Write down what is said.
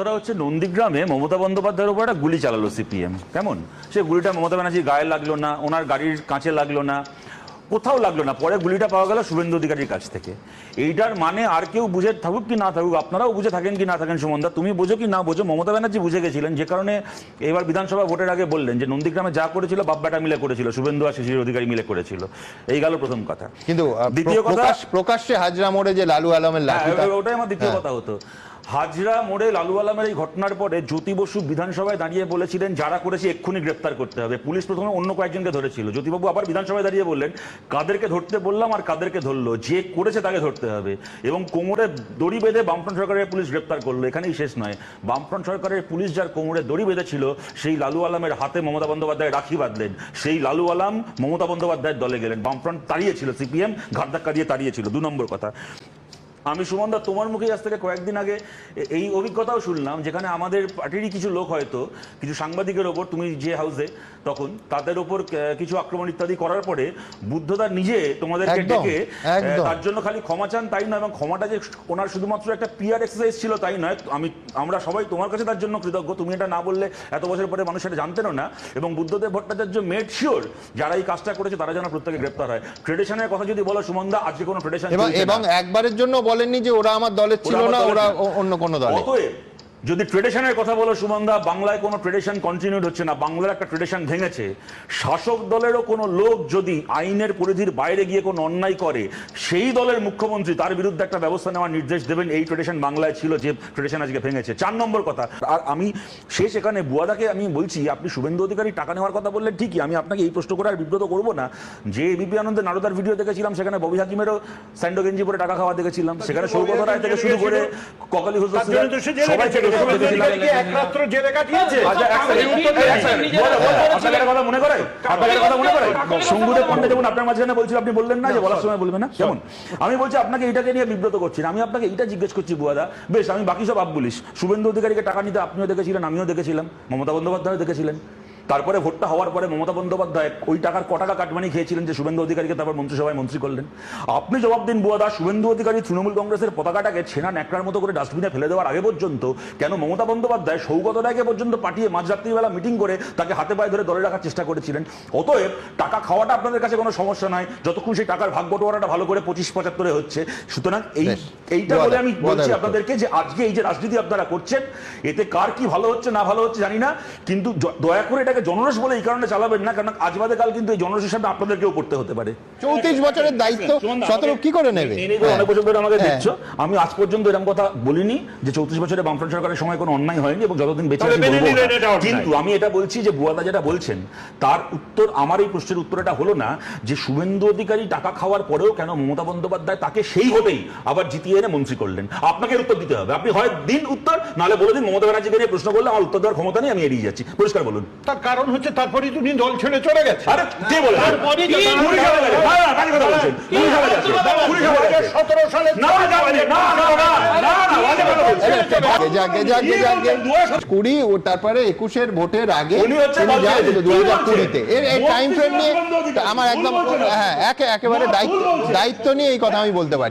কথাটা হচ্ছে নন্দীগ্রামে মমতা বন্দ্যোপাধ্যায়ের উপর একটা গুলি চালালো সিপিএম। কেমন? সে গুলিটা মমতা ব্যানার্জির গায়ে লাগল না ওনার গাড়ির কাঁচে লাগল না কোথাও লাগল না। পরে গুলিটা পাওয়া গেল শুভেন্দু অধিকারীর কাছ থেকে। এইটার মানে আর কেউ বুঝে থাকুক কি না থাকুক আপনারাও বুঝে থাকেন কি না থাকেন সুমনদা তুমি বুঝো কি না বুঝো মমতা ব্যানার্জি বুঝে গেছিলেন যে কারণে এবার বিধানসভা ভোটের আগে বললেন যে নন্দীগ্রামে যা করেছিল বাব্বাটা মিলে করেছিল শুভেন্দু আর শিশির অধিকারী মিলে করেছিল। এই গেল প্রথম কথা। কিন্তু দ্বিতীয় কথা- প্রকাশ- প্রকাশ্যে হাজরা মোড়ে যে লালু আলমের হ্যাঁ, ওটাই আমার দ্বিতীয় হ্যাঁ। কথা হতো। হাজরা মোড়ে লালু আলমের এই ঘটনার পরে জ্যোতি বসু বিধানসভায় দাঁড়িয়ে বলেছিলেন, যারা করেছে এক্ষুনি গ্রেপ্তার করতে হবে। পুলিশ প্রথমে অন্য কয়েকজনকে ধরেছিল। জ্যোতিবাবু আবার বিধানসভায় দাঁড়িয়ে বললেন, কাদেরকে ধরতে বললাম আর কাদেরকে ধরলো, যে করেছে তাকে ধরতে হবে। এবং কোমরে দড়ি বেঁধে বামফ্রন্ট সরকারের পুলিশ গ্রেপ্তার করল। এখানেই শেষ নয়। বামফ্রন্ট সরকারের পুলিশ যার কোমরে দড়ি বেঁধেছিল, সেই লালু আলমের হাতে মমতা বন্দ্যোপাধ্যায় রাখি বাঁধলেন। সেই লালু আলম মমতা বন্দ্যোপাধ্যায়ের দলে গেলেন। বামফ্রন্ট তাড়িয়েছিল, সিপিএম ঘাট ধাক্কা দিয়ে তাড়িয়েছিল। দু নম্বর কথা। আমি সুমনদা তোমার মুখে আজ থেকে কয়েকদিন আগে এই অভিজ্ঞতাও শুনলাম যেখানে আমাদের পার্টিরই কিছু লোক হয়তো কিছু সাংবাদিকের ওপর তুমি যে হাউসে তখন তাদের ওপর কিছু আক্রমণ ইত্যাদি করার পরে বুদ্ধদা নিজে তোমাদেরকে ডেকে তার জন্য খালি ক্ষমা চান তাই নয় এবং ক্ষমাটা যে ওনার শুধুমাত্র একটা পিয়ার এক্সারসাইজ ছিল তাই নয় আমি আমরা সবাই তোমার কাছে তার জন্য কৃতজ্ঞ তুমি এটা না বললে এত বছর পরে মানুষ এটা জানতেনও না এবং বুদ্ধদেব ভট্টাচার্য মেড শিওর যারা এই কাজটা করেছে তারা যেন প্রত্যেকে গ্রেপ্তার হয়। ট্রেডিশনের কথা যদি বলো সুমনদা আজকে কোনো এবং এবং একবারের জন্য বলেননি যে ওরা আমার দলের ছিল না ওরা অন্য কোনো দলে। অতএব যদি ট্রেডিশনের কথা বলো সুমনদা বাংলায় কোনো ট্রেডিশন কন্টিনিউড হচ্ছে না বাংলার একটা ট্রেডিশন ভেঙেছে। শাসক দলেরও কোনো লোক যদি আইনের পরিধির বাইরে গিয়ে কোনো অন্যায় করে সেই দলের মুখ্যমন্ত্রী তার বিরুদ্ধে একটা ব্যবস্থা নেওয়ার নির্দেশ দেবেন এই ট্রেডিশন বাংলায় ছিল যে ট্রেডিশন আজকে ভেঙেছে। চার নম্বর কথা আর আমি শেষ এখানে বুয়াদাকে আমি বলছি আপনি শুভেন্দু অধিকারী টাকা নেওয়ার কথা বললেন ঠিকই আমি আপনাকে এই প্রশ্ন করে আর বিব্রত করব না। যে এবিপি আনন্দে নারদার ভিডিও দেখেছিলাম সেখানে ববি হাকিমেরও স্যান্ডো গেঞ্জি পরে টাকা খাওয়া দেখেছিলাম সেখানে সৌগত রায় থেকে শুরু করে ককালি জেলে সবাই জেলে কাটিয়েছে? আচ্ছা, কথা মনে কথা মনে সঙ্গুদে পণ্ডে যেমন আপনার মাঝখানে বলছিল আপনি বললেন না যে বলার সময় বলবেন না? কেমন? আমি বলছি আপনাকে এটাকে নিয়ে বিব্রত করছি না। আমি আপনাকে এটা জিজ্ঞেস করছি বুয়াদা বেশ আমি বাকি সব আপ বলিস। শুভেন্দু অধিকারীকে টাকা নিতে আপনিও দেখেছিলেন আমিও দেখেছিলাম। মমতা বন্দ্যোপাধ্যায় দেখেছিলেন। তারপরে ভোটটা হওয়ার পরে মমতা বন্দ্যোপাধ্যায় ওই টাকার ক টাকা কাটমানি খেয়েছিলেন যে শুভেন্দু অধিকারীকে তারপর মন্ত্রিসভায় মন্ত্রী করলেন। আপনি জবাব দিন বুয়াদা শুভেন্দু অধিকারী তৃণমূল কংগ্রেসের পতাকাটাকে ছেনা ন্যাকড়ার মতো করে ডাস্টবিনে ফেলে দেওয়ার আগে পর্যন্ত কেন মমতা বন্দ্যোপাধ্যায় সৌগত রায়কে পর্যন্ত পাঠিয়ে মাঝরাত্রিবেলা মিটিং করে তাকে হাতে পায়ে ধরে দলে রাখার চেষ্টা করেছিলেন। অতএব টাকা খাওয়াটা আপনাদের কাছে কোনো সমস্যা নয় যতক্ষণ সেই টাকার ভাগ বটোয়ারাটা ভালো করে পঁচিশ পঁচাত্তরে হচ্ছে। সুতরাং এই এইটা বলে আমি বলছি আপনাদেরকে যে আজকে এই যে রাজনীতি আপনারা করছেন এতে কার কি ভালো হচ্ছে না ভালো হচ্ছে জানি না কিন্তু দয়া করে এটাকে জনরস বলে এই কারণে চালাবেন না কারণ আজ বাদে কাল কিন্তু এই জনরস হিসাবে আপনাদেরকেও পড়তে হতে পারে। চৌত্রিশ বছরের দায়িত্ব শতরূপ কি করে নেবে? অনেক বছর ধরে আমাকে হ্যাঁ। দেখছ আমি আজ পর্যন্ত এরকম কথা বলিনি যে চৌত্রিশ বছরে বামফ্রন্ট সরকারের সময় কোনো অন্যায় হয়নি এবং যতদিন বেঁচে আছি বলব। কিন্তু আমি এটা বলছি যে বুয়াদা যেটা বলছেন তার উত্তর আমার এই প্রশ্নের উত্তর এটা হলো না যে শুভেন্দু অধিকারী টাকা খাওয়ার পরেও কেন মমতা বন্দ্যোপাধ্যায় তাকে সেই হতেই আবার জিতিয়ে এনে মন্ত্রী করলেন? আপনাকে উত্তর দিতে হবে। আপনি হয় দিন উত্তর নাহলে বলে দিন মমতা ব্যানার্জিকে নিয়ে প্রশ্ন করলে আমার উত্তর দেওয়ার ক্ষমতা নেই আমি এড়িয়ে যাচ্ছি। পরিষ্কার বলুন। তার কারণ হচ্ছে তারপরেই তুমি দল ছেড়ে চলে গেছে আরে কে বলে তারপরেই তো তার- পুলিশ হবে গেছে। না, না, বাজে কথা বলছেন। পুলিশ হবে গেছে। পুলিশ হবে গেছে। 2017 সালে না, যাবেন না, না, না, না, না, না, বাজে কথা বলছেন। গেজা গেজা কি গেজা বলছেন? দু হাজার- কুড়ি ও তারপরে একুশের ভোটের আগে দু হাজার কুড়িতে এর টাইম ফ্রেম নিয়ে আমার একদম হ্যাঁ একে একেবারে দায়িত্ব দায়িত্ব নিয়ে এই কথা আমি বলতে পারি